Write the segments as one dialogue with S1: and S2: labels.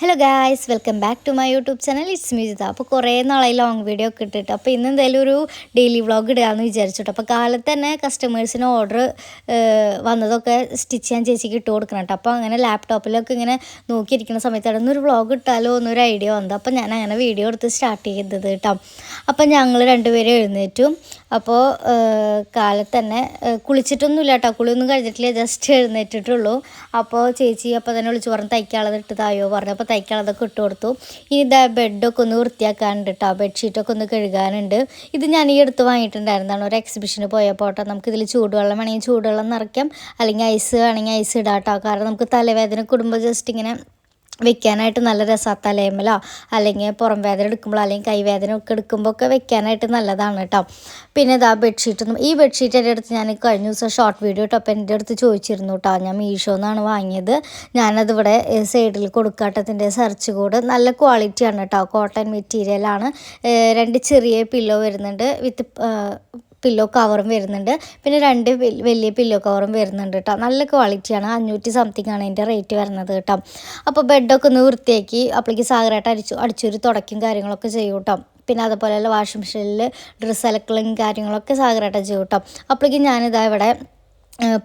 S1: Hello guys welcome back to my YouTube channel it's Musitha അപ്പോൾ കുറേ നാളായി long video ഒക്കെ ഇട്ടിട്ട്. അപ്പോൾ ഇന്ന് എന്തായാലും ഒരു ഡെയിലി വ്ളോഗ് ഇടുകയെന്ന് വിചാരിച്ചിട്ട്. അപ്പോൾ കാലത്ത് തന്നെ കസ്റ്റമേഴ്സിന് ഓർഡർ വന്നതൊക്കെ സ്റ്റിച്ച് ചെയ്യാൻ ചേച്ചിക്ക് ഇട്ട് കൊടുക്കണം കേട്ടോ അപ്പോൾ അങ്ങനെ ലാപ്ടോപ്പിലൊക്കെ ഇങ്ങനെ നോക്കിയിരിക്കുന്ന സമയത്ത് ഒരു വ്ളോഗ് ഇട്ടാലോ എന്നൊരു ഐഡിയ വന്നത് അപ്പോൾ ഞാൻ അങ്ങനെ വീഡിയോ എടുത്ത് സ്റ്റാർട്ട് ചെയ്തത് കേട്ടോ അപ്പോൾ ഞങ്ങൾ രണ്ടുപേരും എഴുന്നേറ്റു. അപ്പോൾ കാലത്ത് തന്നെ കുളിച്ചിട്ടൊന്നുമില്ല കേട്ടോ കുളിയൊന്നും കഴിഞ്ഞിട്ടില്ല ജസ്റ്റ് എഴുന്നേറ്റിട്ടുള്ളൂ. അപ്പോൾ ചേച്ചി അപ്പോൾ തന്നെ വിളിച്ച് പറഞ്ഞ് തയ്ക്കാനുള്ളത് ഇട്ട് തായോ പറഞ്ഞു. അപ്പോൾ തയ്ക്കാനുള്ളതൊക്കെ ഇട്ട് കൊടുത്തു. ഇനി ഇതാ ബെഡൊക്കെ ഒന്ന് വൃത്തിയാക്കാനുണ്ട് കേട്ടോ ബെഡ്ഷീറ്റൊക്കെ ഒന്ന് കഴുകാനുണ്ട്. ഇത് ഞാൻ ഈ അടുത്ത് വാങ്ങിയിട്ടുണ്ടായിരുന്നതാണ്. ഒരു എക്സിബിഷന് പോയപ്പോൾ കേട്ടോ നമുക്കിതിൽ ചൂടുവെള്ളം വേണമെങ്കിൽ ചൂടുവെള്ളം നിറയ്ക്കാം. അല്ലെങ്കിൽ ഐസ് വേണമെങ്കിൽ ഐസ് ഇടാം കേട്ടോ കാരണം നമുക്ക് തലവേദന കൂടുമ്പോൾ ജസ്റ്റ് ഇങ്ങനെ വെക്കാനായിട്ട് നല്ല രസമാണ് തലയമ്മലോ? അല്ലെങ്കിൽ പുറം വേദന എടുക്കുമ്പോൾ അല്ലെങ്കിൽ കൈവേദന ഒക്കെ എടുക്കുമ്പോൾ ഒക്കെ വെക്കാനായിട്ട് നല്ലതാണ് കേട്ടോ പിന്നെ ഇതാ ബെഡ്ഷീറ്റ് ഈ ബെഡ്ഷീറ്റ് എന്റെ അടുത്ത് ഞാൻ കഴിഞ്ഞ ദിവസം ഷോർട്ട് വീഡിയോ കേട്ടോ അപ്പോൾ എന്റെ അടുത്ത് ചോദിച്ചിരുന്നു കേട്ടോ ഞാൻ മീഷോ എന്നാണ് വാങ്ങിയത്. ഞാനത് ഇവിടെ സൈഡിൽ കൊടുക്കാട്ടത്തിന്റെ സെർച്ച് കോഡ് നല്ല ക്വാളിറ്റിയാണ് കേട്ടോ കോട്ടൺ മെറ്റീരിയലാണ് രണ്ട് ചെറിയ പില്ലോ വരുന്നുണ്ട്. വിത്ത് പില്ലോ കവറും വരുന്നുണ്ട്. പിന്നെ രണ്ട് വലിയ പില്ലോ കവറും വരുന്നുണ്ട് കേട്ടോ നല്ല ക്വാളിറ്റിയാണ് അഞ്ഞൂറ്റി സംതിങ് ആണ് അതിന്റെ റേറ്റ് വരുന്നത് കേട്ടോ അപ്പോൾ ബെഡൊക്കെ ഒന്ന് വൃത്തിയാക്കി അപ്പോഴേക്ക് സാഗരമായിട്ട് അടിച്ചു അടിച്ചൊരു തുടക്കും കാര്യങ്ങളൊക്കെ ചെയ്യും കേട്ടോ പിന്നെ അതുപോലെ വാഷിംഗ് മെഷീനിൽ ഡ്രസ്സ് അലക്കലും കാര്യങ്ങളൊക്കെ സാഗരമായിട്ട് ചെയ്യും കേട്ടോ അപ്പോഴേക്കും ഞാനിതാ ഇവിടെ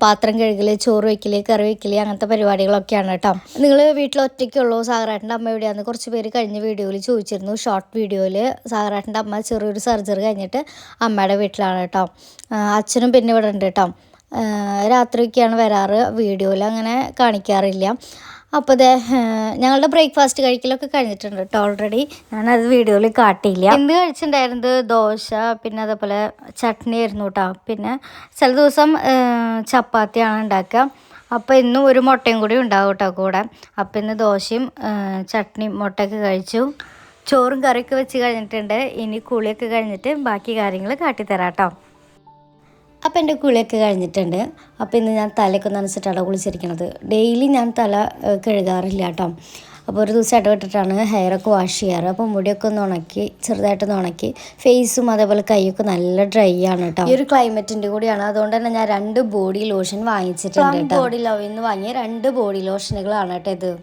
S1: പാത്രം കഴുകൽ ചോറ് വയ്ക്കൽ കറി വയ്ക്കൽ അങ്ങനത്തെ പരിപാടികളൊക്കെയാണ് കേട്ടോ. നിങ്ങൾ വീട്ടിൽ ഒറ്റയ്ക്കുള്ളൂ സാഗറാട്ടിന്റെ അമ്മ എവിടെയാന്ന് കുറച്ച് പേര് കഴിഞ്ഞ വീഡിയോയിൽ ചോദിച്ചിരുന്നു. ഷോർട്ട് വീഡിയോയിൽ സാഗറാട്ടിന്റെ അമ്മ ചെറിയൊരു സർജറി കഴിഞ്ഞിട്ട് അമ്മയുടെ വീട്ടിലാണ് കേട്ടോ. അച്ഛനും പിന്നെ ഇവിടെ ഉണ്ട് കേട്ടോ. രാത്രിയൊക്കെയാണ് വരാറ്. വീഡിയോയിൽ അങ്ങനെ കാണിക്കാറില്ല. അപ്പോൾ അതെ ഞങ്ങളുടെ ബ്രേക്ക്ഫാസ്റ്റ് കഴിക്കലൊക്കെ കഴിഞ്ഞിട്ടുണ്ട് കേട്ടോ ഓൾറെഡി ഞാനത് വീഡിയോയിൽ കാട്ടിയില്ല. എന്ത് കഴിച്ചിട്ടുണ്ടായിരുന്നത് ദോശ പിന്നെ അതേപോലെ ചട്നി ആയിരുന്നു കേട്ടോ. പിന്നെ ചില ദിവസം ചപ്പാത്തിയാണ് ഉണ്ടാക്കുക. അപ്പോൾ ഇന്നും ഒരു മുട്ടയും കൂടി ഉണ്ടാവും കേട്ടോ കൂടെ. അപ്പോൾ ഇന്ന് ദോശയും ചട്നി മുട്ടയൊക്കെ കഴിച്ചു. ചോറും കറിയൊക്കെ വെച്ച് കഴിഞ്ഞിട്ടുണ്ട്. ഇനി കുളിയൊക്കെ കഴിഞ്ഞിട്ട് ബാക്കി കാര്യങ്ങൾ കാട്ടിത്തരാം കേട്ടോ. അപ്പോൾ എന്റെ കുളിയൊക്കെ കഴിഞ്ഞിട്ടുണ്ട്. അപ്പോൾ ഇന്ന് ഞാൻ തലയൊക്കെ നനച്ചിട്ടാണ് കുളിച്ചിരിക്കുന്നത് ഡെയിലി ഞാൻ തല കഴുകാറില്ല കേട്ടോ. അപ്പോൾ ഒരു ദിവസം ഇടവിട്ടിട്ടാണ് ഹെയറൊക്കെ വാഷ് ചെയ്യാറ്. അപ്പോൾ മുടിയൊക്കെ ഒന്ന് ഉണക്കി ചെറുതായിട്ടൊന്ന് ഉണക്കി ഫേസും അതേപോലെ കൈയൊക്കെ നല്ല ഡ്രൈ ആണ് കേട്ടോ ഈ ഒരു ക്ലൈമറ്റിന്റെ കൂടിയാണ്. അതുകൊണ്ട് തന്നെ ഞാൻ രണ്ട് ബോഡി ലോഷൻ വാങ്ങിച്ചിട്ടുണ്ട് ബോഡി ലവ് നിന്ന് വാങ്ങിയ രണ്ട് ബോഡി ലോഷനുകളാണ് കേട്ടോ ഇത്.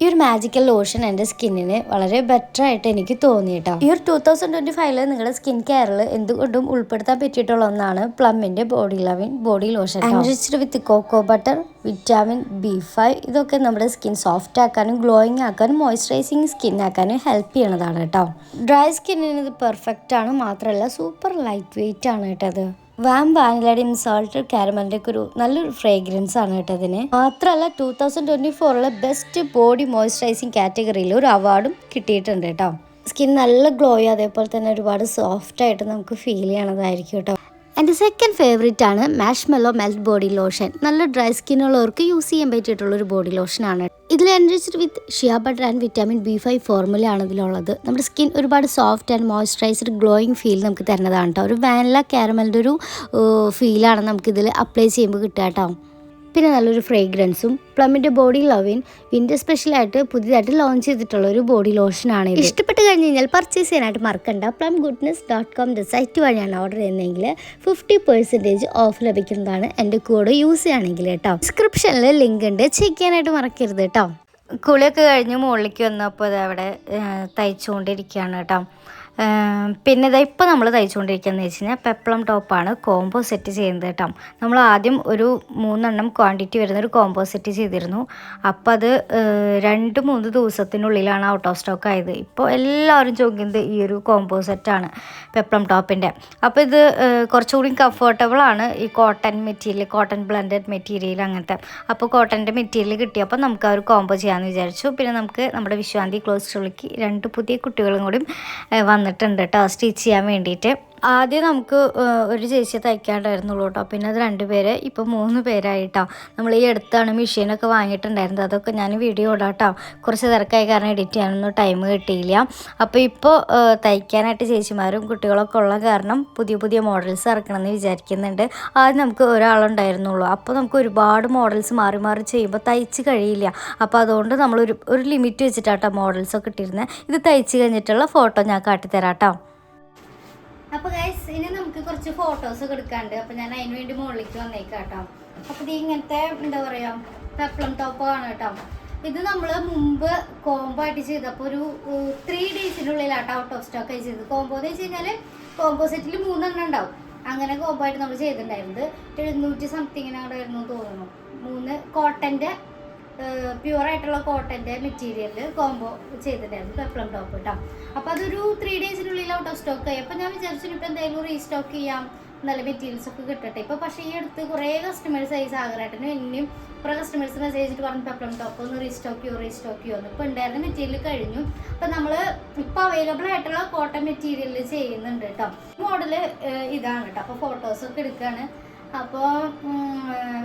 S1: ഈ ഒരു മാജിക്കൽ ലോഷൻ എന്റെ സ്കിന്നിന് വളരെ ബെറ്റർ ആയിട്ട് എനിക്ക് തോന്നി കേട്ടോ ഈ ഒരു ടൂ തൗസൻഡ് ട്വന്റി ഫൈവിൽ നിങ്ങളുടെ സ്കിൻ കെയറിൽ എന്തുകൊണ്ടും ഉൾപ്പെടുത്താൻ പറ്റിയിട്ടുള്ള ഒന്നാണ് പ്ലമ്മിന്റെ body ലവിൻ body lotion enriched with cocoa butter vitamin B five ഇതൊക്കെ നമ്മുടെ സ്കിൻ സോഫ്റ്റ് ആക്കാനും ഗ്ലോയിങ് ആക്കാനും മോയ്സ്ചറൈസിങ് സ്കിൻ ആക്കാനും ഹെൽപ്പ് ചെയ്യണതാണ് കേട്ടോ. ഡ്രൈ സ്കിന്നിന് ഇത് പെർഫെക്റ്റ് ആണ് മാത്രമല്ല സൂപ്പർ ലൈറ്റ് വെയിറ്റ് ആണ് കേട്ടോ അത് വാം വാനിലയുടെയും സോൾട്ടഡ് കാരമലിന്റെ ഒക്കെ ഒരു നല്ലൊരു ഫ്രേഗ്രൻസ് ആണ് കേട്ടോ അതിന്. മാത്രമല്ല ടൂ തൗസൻഡ് ട്വന്റി ഫോറിലെ ബെസ്റ്റ് ബോഡി മോയ്സ്ചറൈസിങ് കാറ്റഗറിയിൽ ഒരു അവാർഡും കിട്ടിയിട്ടുണ്ട് കേട്ടോ. സ്കിൻ നല്ല ഗ്ലോയും അതേപോലെ തന്നെ ഒരുപാട് സോഫ്റ്റ് ആയിട്ട് നമുക്ക് ഫീൽ ചെയ്യണതായിരിക്കും കേട്ടോ. എന്റെ സെക്കൻഡ് ഫേവറേറ്റ് ആണ് മാഷ്മെല്ലോ മെൽറ്റ് ബോഡി ലോഷൻ നല്ല ഡ്രൈ സ്കിന്നുള്ളവർക്ക് യൂസ് ചെയ്യാൻ പറ്റിയിട്ടുള്ള ഒരു ബോഡി ലോഷനാണ് ഇതിൽ enriched with shea butter and vitamin B five ഫോർമുലയാണ് ഇതിലുള്ളത്. നമ്മുടെ സ്കിൻ ഒരുപാട് soft and moisturised glowing feel നമുക്ക് തരുന്നതാണ് കേട്ടോ ഒരു വാനില കാരമലിന്റെ ഒരു ഫീലാണ് നമുക്കിതിൽ അപ്ലൈ ചെയ്യുമ്പോൾ കിട്ടുക കേട്ടോ പിന്നെ നല്ലൊരു ഫ്രേഗ്രൻസും പ്ലമിന്റെ ബോഡി ലവിൻ വിന്റർ സ്പെഷ്യലായിട്ട് പുതിയതായിട്ട് ലോഞ്ച് ചെയ്തിട്ടുള്ള ഒരു ബോഡി ലോഷനാണ് ഇഷ്ടപ്പെട്ട് കഴിഞ്ഞ് കഴിഞ്ഞാൽ പർച്ചേസ് ചെയ്യാനായിട്ട് മറക്കണ്ട. Plum goodness dot com site വഴിയാണ് ഓർഡർ ചെയ്യുന്നതെങ്കിൽ ഫിഫ്റ്റി പെർസെന്റേജ് ഓഫ് ലഭിക്കുന്നതാണ് എന്റെ കോഡ് യൂസ് ചെയ്യുകയാണെങ്കിൽ കേട്ടോ. ഡിസ്ക്രിപ്ഷനിൽ ലിങ്ക് ഉണ്ട്. ചെക്ക് ചെയ്യാനായിട്ട് മറക്കരുത് കേട്ടോ. കുളിയൊക്കെ കഴിഞ്ഞ് മുകളിലേക്ക് വന്നപ്പോൾ അത് അവിടെ തയ്ച്ചുകൊണ്ടിരിക്കുകയാണ് കേട്ടോ. പിന്നെ ഇതാ ഇപ്പോൾ നമ്മൾ തയ്ച്ചുകൊണ്ടിരിക്കുകയെന്ന് വെച്ച് കഴിഞ്ഞാൽ പെപ്ലം ടോപ്പാണ് കോംബോ സെറ്റ് ചെയ്യുന്നത് കേട്ടോ. നമ്മൾ ആദ്യം ഒരു മൂന്നെണ്ണം ക്വാണ്ടിറ്റി വരുന്ന ഒരു കോംബോ സെറ്റ് ചെയ്തിരുന്നു. അപ്പോൾ അത് രണ്ട് മൂന്ന് ദിവസത്തിനുള്ളിലാണ് ഔട്ട് ഓഫ് സ്റ്റോക്ക് ആയത്. ഇപ്പോൾ എല്ലാവരും ചോദിക്കുന്നത് ഈ ഒരു കോംബോ സെറ്റാണ് പെപ്ലം ടോപ്പിന്റെ അപ്പോൾ ഇത് കുറച്ചുകൂടി കംഫർട്ടബിൾ ആണ് ഈ cotton material cotton blended material അങ്ങനത്തെ. അപ്പോൾ കോട്ടന്റെ മെറ്റീരിയൽ കിട്ടിയപ്പോൾ നമുക്ക് ആ ഒരു കോംബോ ചെയ്യാമെന്ന് വിചാരിച്ചു. പിന്നെ നമുക്ക് നമ്മുടെ വിശ്വാന്തി ക്ലോസ് ചുള്ളിക്ക് രണ്ട് പുതിയ കുട്ടികളും കൂടി ഏഹ്, വന്നിട്ടുണ്ട് കേട്ടോ സ്റ്റിച്ച് ചെയ്യാൻ വേണ്ടിയിട്ട് ആദ്യം നമുക്ക് ഒരു ചേച്ചിയെ തയ്ക്കാണ്ടായിരുന്നുള്ളൂ കേട്ടോ പിന്നെ അത് രണ്ട് പേര് ഇപ്പോൾ മൂന്ന് പേരായിട്ടോ. നമ്മൾ ഈ അടുത്താണ് മെഷീനൊക്കെ വാങ്ങിയിട്ടുണ്ടായിരുന്നത്. അതൊക്കെ ഞാൻ വീഡിയോ ഇടാം കേട്ടോ കുറച്ച് തിരക്കായി കാരണം എഡിറ്റ് ചെയ്യാനൊന്നും ടൈം കിട്ടിയില്ല. അപ്പോൾ ഇപ്പോൾ തയ്ക്കാനായിട്ട് ചേച്ചിമാരും കുട്ടികളൊക്കെ ഉള്ള കാരണം പുതിയ പുതിയ മോഡൽസ് ഇറക്കണമെന്ന് വിചാരിക്കുന്നുണ്ട്. ആദ്യം നമുക്ക് ഒരാളുണ്ടായിരുന്നുള്ളൂ. അപ്പോൾ നമുക്ക് ഒരുപാട് മോഡൽസ് മാറി മാറി ചെയ്യുമ്പോൾ തയ്ച്ച് കഴിയില്ല. അപ്പോൾ അതുകൊണ്ട് നമ്മൾ ഒരു ഒരു ലിമിറ്റ് വെച്ചിട്ടാട്ടോ മോഡൽസൊക്കെ ഇട്ടിരുന്നത് ഇത് തയ്ച്ച് കഴിഞ്ഞിട്ടുള്ള ഫോട്ടോ ഞാൻ കാട്ടിത്തരാം കേട്ടോ അപ്പൊ ഗൈസ് ഇനി നമുക്ക് കുറച്ച് ഫോട്ടോസ് ഒക്കെ എടുക്കാണ്ട് അപ്പൊ ഞാൻ അതിന് വേണ്ടി മുകളിലേക്ക് വന്നേക്കാട്ടോ അപ്പൊ ഇത് ഇങ്ങനത്തെ എന്താ പറയാ പെപ്ലം ആണ് കേട്ടോ ഇത് നമ്മൾ മുമ്പ് കോംബോ ആയിട്ട് ചെയ്തപ്പോൾ ഒരു ത്രീ ഡേയ്സിനുള്ളിലാട്ടോ ഔട്ട് ഓഫ് സ്റ്റോക്ക് ആയി ചെയ്തത്. കോംബോ എന്ന് വെച്ച് കഴിഞ്ഞാൽ കോംബോ സെറ്റിൽ മൂന്നെണ്ണം ഉണ്ടാവും. അങ്ങനെ കോംബോ ആയിട്ട് നമ്മൾ ചെയ്തിട്ടുണ്ടായിരുന്നത്. എഴുന്നൂറ്റി സംതിങ്ങിനാണ് അവിടെ ആയിരുന്നു തോന്നുന്നു. മൂന്ന് കോട്ടന്റെ പ്യുവർ ആയിട്ടുള്ള കോട്ടന്റെ മെറ്റീരിയലിൽ കോംബോ ചെയ്തിട്ടുണ്ടായിരുന്നു പെപ്ലം ടോപ്പ് കേട്ടോ അപ്പോൾ അതൊരു ത്രീ ഡേയ്സിനുള്ളിൽ ഔട്ട് ഓഫ് സ്റ്റോക്ക് ആയി. അപ്പോൾ ഞാൻ വിചാരിച്ചു ഇപ്പോൾ എന്തെങ്കിലും റീസ്റ്റോക്ക് ചെയ്യാം. നല്ല മെറ്റീരിയൽസ് ഒക്കെ കിട്ടട്ടെ. ഇപ്പോൾ പക്ഷേ ഈ അടുത്ത് കുറേ കസ്റ്റമേഴ്സ് ആയി. സാഗറായിട്ടിനും എന്നെയും കുറേ കസ്റ്റമേഴ്സ് മെസ്സേജ് ചെയ്തിട്ട് പറഞ്ഞു പെപ്ലം ടോപ്പ് ഒന്ന് റീസ്റ്റോക്ക് ചെയ്യോ റീസ്റ്റോക്ക് ചെയ്യോ. എന്ന് ഇപ്പോൾ ഉണ്ടായിരുന്ന മെറ്റീരിയൽ കഴിഞ്ഞു. അപ്പോൾ നമ്മൾ ഇപ്പോൾ അവൈലബിൾ ആയിട്ടുള്ള കോട്ടൺ മെറ്റീരിയൽ ചെയ്യുന്നുണ്ട് കേട്ടോ മോഡൽ ഇതാണ് കേട്ടോ അപ്പോൾ ഫോട്ടോസൊക്കെ എടുക്കുകയാണ് അപ്പോൾ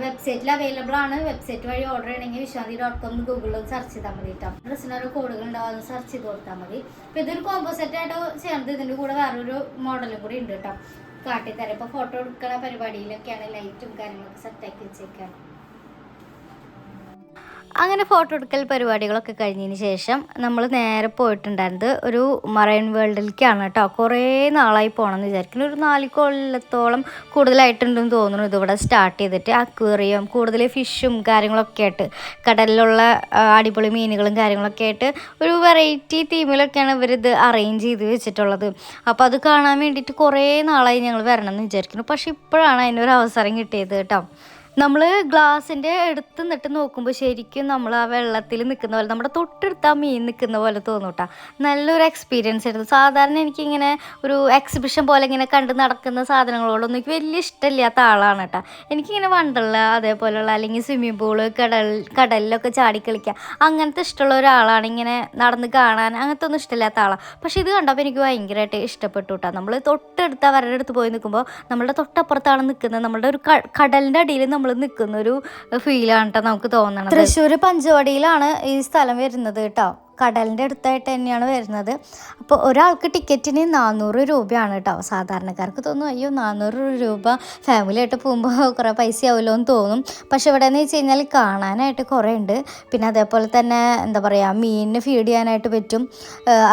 S1: വെബ്സൈറ്റിൽ അവൈലബിൾ ആണ്. വെബ്സൈറ്റ് വഴി ഓർഡർ ചെയ്യണമെങ്കിൽ വിശ്വാന്തി ഡോട്ട് കോം ഗൂഗിളിൽ സെർച്ച് ചെയ്താൽ മതി കേട്ടോ ഡ്രസ്സിന് ഓരോ കോഡുകൾ ഉണ്ടാവും സെർച്ച് ചെയ്ത് കൊടുത്താൽ മതി. അപ്പോൾ ഇതൊരു കോമ്പോസെറ്റ് ആയിട്ട് ചേർന്ന് ഇതിന്റെ കൂടെ വേറൊരു മോഡലും കൂടി ഉണ്ട് കേട്ടോ കാട്ടിത്തരാം. ഇപ്പോൾ ഫോട്ടോ എടുക്കുന്ന പരിപാടിയിലൊക്കെയാണ് ലൈറ്റും കാര്യങ്ങളൊക്കെ സെറ്റാക്കി വെച്ചേക്കാണ് അങ്ങനെ ഫോട്ടോ എടുക്കൽ പരിപാടികളൊക്കെ കഴിഞ്ഞതിന് ശേഷം നമ്മൾ നേരെ പോയിട്ടുണ്ടായിരുന്നത് ഒരു മറൈൻ വേൾഡിലേക്കാണ് കേട്ടോ. കുറേ നാളായി പോകണമെന്ന് വിചാരിക്കുന്നു. ഒരു നാല് കൊല്ലത്തോളം കൂടുതലായിട്ടുണ്ടെന്ന് തോന്നുന്നു ഇതിവിടെ സ്റ്റാർട്ട് ചെയ്തിട്ട്. അക്വേറിയം കൂടുതൽ ഫിഷും കാര്യങ്ങളൊക്കെ ആയിട്ട് കടലിലുള്ള അടിപൊളി മീനുകളും കാര്യങ്ങളൊക്കെ ആയിട്ട് ഒരു വെറൈറ്റി തീമിലൊക്കെയാണ് ഇവരിത് അറേഞ്ച് ചെയ്ത് വെച്ചിട്ടുള്ളത്. അപ്പോൾ അത് കാണാൻ വേണ്ടിയിട്ട് കുറേ നാളായി ഞങ്ങൾ വരണം എന്ന് വിചാരിക്കുന്നു. പക്ഷേ ഇപ്പോഴാണ് അതിനൊരു അവസരം കിട്ടിയത് കേട്ടോ. നമ്മൾ ഗ്ലാസിന്റെ എടുത്ത് നിന്നിട്ട് നോക്കുമ്പോൾ ശരിക്കും നമ്മൾ ആ വെള്ളത്തിൽ നിൽക്കുന്ന പോലെ നമ്മുടെ തൊട്ടടുത്ത് ആ മീൻ നിൽക്കുന്ന പോലെ തോന്നും കേട്ടോ നല്ലൊരു എക്സ്പീരിയൻസ് ആയിരുന്നു. സാധാരണ എനിക്കിങ്ങനെ ഒരു എക്സിബിഷൻ പോലെ ഇങ്ങനെ കണ്ട് നടക്കുന്ന സാധനങ്ങളോടൊന്നും എനിക്ക് വലിയ ഇഷ്ടമില്ലാത്ത ആളാണ് കേട്ടോ എനിക്കിങ്ങനെ വണ്ടല്ല അതേപോലെയുള്ള അല്ലെങ്കിൽ സ്വിമ്മിംഗ് പൂൾ കടൽ കടലിലൊക്കെ ചാടി കളിക്കുക അങ്ങനത്തെ ഇഷ്ടമുള്ള ഒരാളാണ് ഇങ്ങനെ നടന്ന് കാണാൻ അങ്ങനത്തെ ഒന്നും ഇഷ്ടമില്ലാത്ത ആളാണ് പക്ഷേ ഇത് കണ്ടപ്പോൾ എനിക്ക് ഭയങ്കരമായിട്ട് ഇഷ്ടപ്പെട്ടു കേട്ടോ നമ്മൾ തൊട്ടടുത്ത് അവരുടെ അടുത്ത് പോയി നിൽക്കുമ്പോൾ നമ്മളുടെ തൊട്ടപ്പുറത്താണ് നിൽക്കുന്നത് നമ്മളുടെ ഒരു കടലിന്റെ അടിയിൽ നമ്മൾ നിൽക്കുന്ന ഒരു ഫീലാണ് കേട്ടോ നമുക്ക് തോന്നണത്. തൃശ്ശൂർ പഞ്ചവടിയിലാണ് ഈ സ്ഥലം വരുന്നത് കേട്ടോ. കടലിന്റെ അടുത്തായിട്ട് തന്നെയാണ് വരുന്നത്. അപ്പോൾ ഒരാൾക്ക് ടിക്കറ്റിന് നാനൂറ് രൂപയാണ് കേട്ടോ. സാധാരണക്കാർക്ക് തോന്നും അയ്യോ നാനൂറ് രൂപ ഫാമിലി ആയിട്ട് പോകുമ്പോൾ കുറേ പൈസ ആവുമല്ലോ എന്ന് തോന്നും. പക്ഷെ ഇവിടെ എന്ന് വെച്ച് കഴിഞ്ഞാൽ കാണാനായിട്ട് കുറേ ഉണ്ട്. പിന്നെ അതേപോലെ തന്നെ എന്താ പറയുക മീനിന് ഫീഡ് ചെയ്യാനായിട്ട് പറ്റും.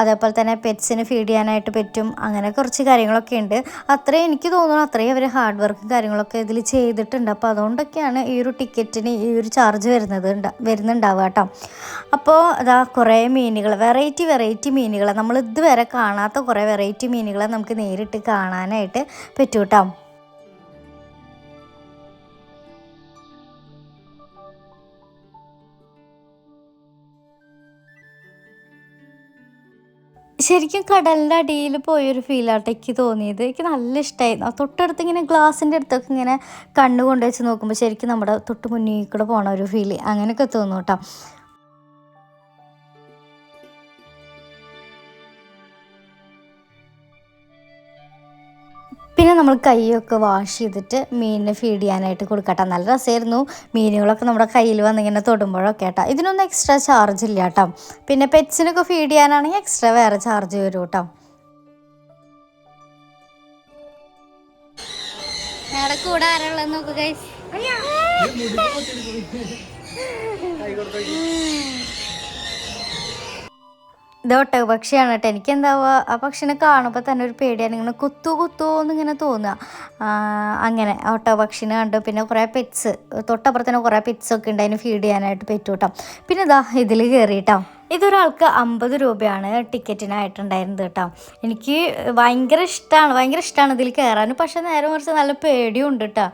S1: അതേപോലെ തന്നെ പെറ്റ്സിന് ഫീഡ് ചെയ്യാനായിട്ട് പറ്റും. അങ്ങനെ കുറച്ച് കാര്യങ്ങളൊക്കെ ഉണ്ട്. അത്രയും എനിക്ക് തോന്നുന്നു അത്രയും അവർ ഹാർഡ് വർക്കും കാര്യങ്ങളൊക്കെ ഇതിൽ ചെയ്തിട്ടുണ്ട്. അപ്പോൾ അതുകൊണ്ടൊക്കെയാണ് ഈ ഒരു ടിക്കറ്റിന് ഈ ഒരു ചാർജ് വരുന്നത് വരുന്നുണ്ടാവുക കേട്ടോ. അപ്പോൾ അതാ കുറേ മീനുകൾ വെറൈറ്റി വെറൈറ്റി മീനുകൾ നമ്മൾ ഇതുവരെ കാണാത്ത കുറേ വെറൈറ്റി മീനുകളെ നമുക്ക് നേരിട്ട് കാണാനായിട്ട് പറ്റൂ കേട്ടോ ശരിക്കും കടലിന്റെ അടിയിൽ പോയൊരു ഫീലായിട്ട് എനിക്ക് തോന്നിയത്. എനിക്ക് നല്ല ഇഷ്ടമായിരുന്നു തൊട്ടടുത്ത് ഇങ്ങനെ ഗ്ലാസിന്റെ അടുത്തൊക്കെ ഇങ്ങനെ കണ്ണ് കൊണ്ടുവച്ച് നോക്കുമ്പോൾ ശരിക്കും നമ്മുടെ തൊട്ട് മുന്നിൽ കൂടെ പോണ ഒരു ഫീൽ അങ്ങനെയൊക്കെ തോന്നും കേട്ടോ. പിന്നെ നമ്മൾ കൈയൊക്കെ വാഷ് ചെയ്തിട്ട് മീനിനെ ഫീഡ് ചെയ്യാനായിട്ട് കൊടുക്കട്ടെ നല്ല രസമായിരുന്നു. മീനുകളൊക്കെ നമ്മുടെ കയ്യിൽ വന്നിങ്ങനെ തൊടുമ്പോഴൊക്കെ കേട്ടോ ഇതിനൊന്നും എക്സ്ട്രാ ചാർജ് ഇല്ല കേട്ടോ പിന്നെ പെറ്റ്സിനൊക്കെ ഫീഡ് ചെയ്യാനാണെങ്കിൽ എക്സ്ട്രാ വേറെ ചാർജ് വരും കേട്ടോ കൂടെ നോക്കുക ഗൈസ് ഇത് ഒട്ടക പക്ഷിയാണ് കേട്ടോ എനിക്ക് എന്താവുക ആ പക്ഷിനെ കാണുമ്പോൾ തന്നെ ഒരു പേടിയാണ്. ഇങ്ങനെ കുത്തു കുത്തോ എന്നിങ്ങനെ തോന്നുക അങ്ങനെ ഒട്ടക പക്ഷിനെ കണ്ടു. പിന്നെ കുറേ പെറ്റ്സ് തൊട്ടപ്പുറത്തന്നെ കുറേ പെറ്റ്സ് ഒക്കെ ഉണ്ട്. അതിന് ഫീഡ് ചെയ്യാനായിട്ട് പറ്റൂട്ടോ. പിന്നെ ഇതാ ഇതിൽ കയറി കേട്ടോ ഇതൊരാൾക്ക് അമ്പത് രൂപയാണ് ടിക്കറ്റിനായിട്ടുണ്ടായിരുന്നത് കേട്ടോ. എനിക്ക് ഭയങ്കര ഇഷ്ടമാണ് ഭയങ്കര ഇഷ്ടമാണ് ഇതിൽ കയറാൻ. പക്ഷേ നേരെ മറിച്ച് നല്ല പേടിയും ഉണ്ട് കേട്ടോ.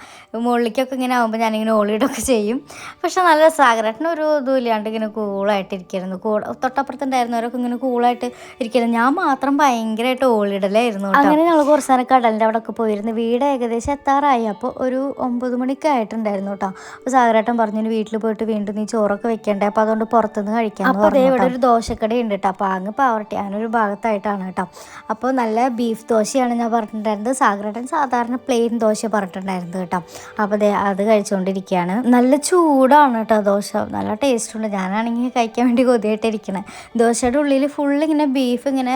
S1: മുകളിലേക്കൊക്കെ ഇങ്ങനെ ആകുമ്പോൾ ഞാനിങ്ങനെ ഓളിയിടൊക്കെ ചെയ്യും. പക്ഷേ നല്ല സാഗരട്ടിന് ഒരു ഇതും ഇല്ലാണ്ട് ഇങ്ങനെ കൂളായിട്ട് ഇരിക്കായിരുന്നു കൂടെ തൊട്ടപ്പുറത്തുണ്ടായിരുന്നവരൊക്കെ ഇങ്ങനെ കൂളായിട്ട് ഇരിക്കുന്നു ഞാൻ മാത്രം ഭയങ്കരമായിട്ട് ഓളിയിടലായിരുന്നു. അങ്ങനെ ഞങ്ങൾ കുറച്ച് നേരം കടലിന്റെ അവിടെ ഒക്കെ പോയിരുന്നു. വീട് ഏകദേശം എത്താറായി. അപ്പോൾ ഒരു ഒമ്പത് മണിക്ക് ആയിട്ടുണ്ടായിരുന്നു കേട്ടോ. അപ്പോൾ സാഗരേട്ടൻ പറഞ്ഞു വീട്ടിൽ പോയിട്ട് വീണ്ടും നീ ചോറൊക്കെ വെക്കണ്ടേ? അപ്പോൾ അതുകൊണ്ട് പുറത്തുനിന്ന് കഴിക്കാം അപ്പോൾ ഒരു ദോശക്കട ഉണ്ട് കേട്ടോ അപ്പോൾ അങ്ങ് പാവർട്ടി അങ്ങനെ ഒരു ഭാഗത്തായിട്ടാണ് കേട്ടോ അപ്പോൾ നല്ല ബീഫ് ദോശയാണ് ഞാൻ പറഞ്ഞിട്ടുണ്ടായിരുന്നത്. സാഗരേട്ടൻ സാധാരണ പ്ലെയിൻ ദോശ പറഞ്ഞിട്ടുണ്ടായിരുന്നത് കേട്ടോ അപ്പോൾ അതെ അത് കഴിച്ചുകൊണ്ടിരിക്കുകയാണ് നല്ല ചൂടാണ് കേട്ടോ ദോശ. നല്ല ടേസ്റ്റ് ഉണ്ട്. ഞാനാണെങ്കിൽ കഴിക്കാൻ വേണ്ടി കൊതിയായിട്ടിരിക്കണേ ദോശയുടെ ഉള്ളിൽ ഫുൾ ഇങ്ങനെ ബീഫ് ഇങ്ങനെ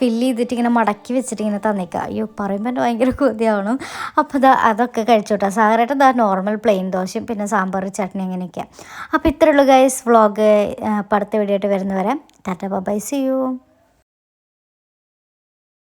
S1: ഫില്ല് ചെയ്തിട്ട് ഇങ്ങനെ മടക്കി വെച്ചിട്ട് ഇങ്ങനെ തന്നേക്കുക അയ്യോ പറയുമ്പോൾ എന്റെ ഭയങ്കര കൊതിയാവണം. അപ്പോൾ ഇതാ അതൊക്കെ കഴിച്ചു കേട്ടോ സാഗരേട്ടൻ ഇതാ നോർമൽ പ്ലെയിൻ ദോശയും പിന്നെ സാമ്പാർ ചട്നി അങ്ങനെയൊക്കെയാണ് അപ്പോൾ ഇത്രയുള്ളൂ ഗൈസ് വ്ളോഗ് അടുത്ത വീഡിയോ ആയിട്ട് വരുന്നവരെ ടാറ്റ ബൈ സി യു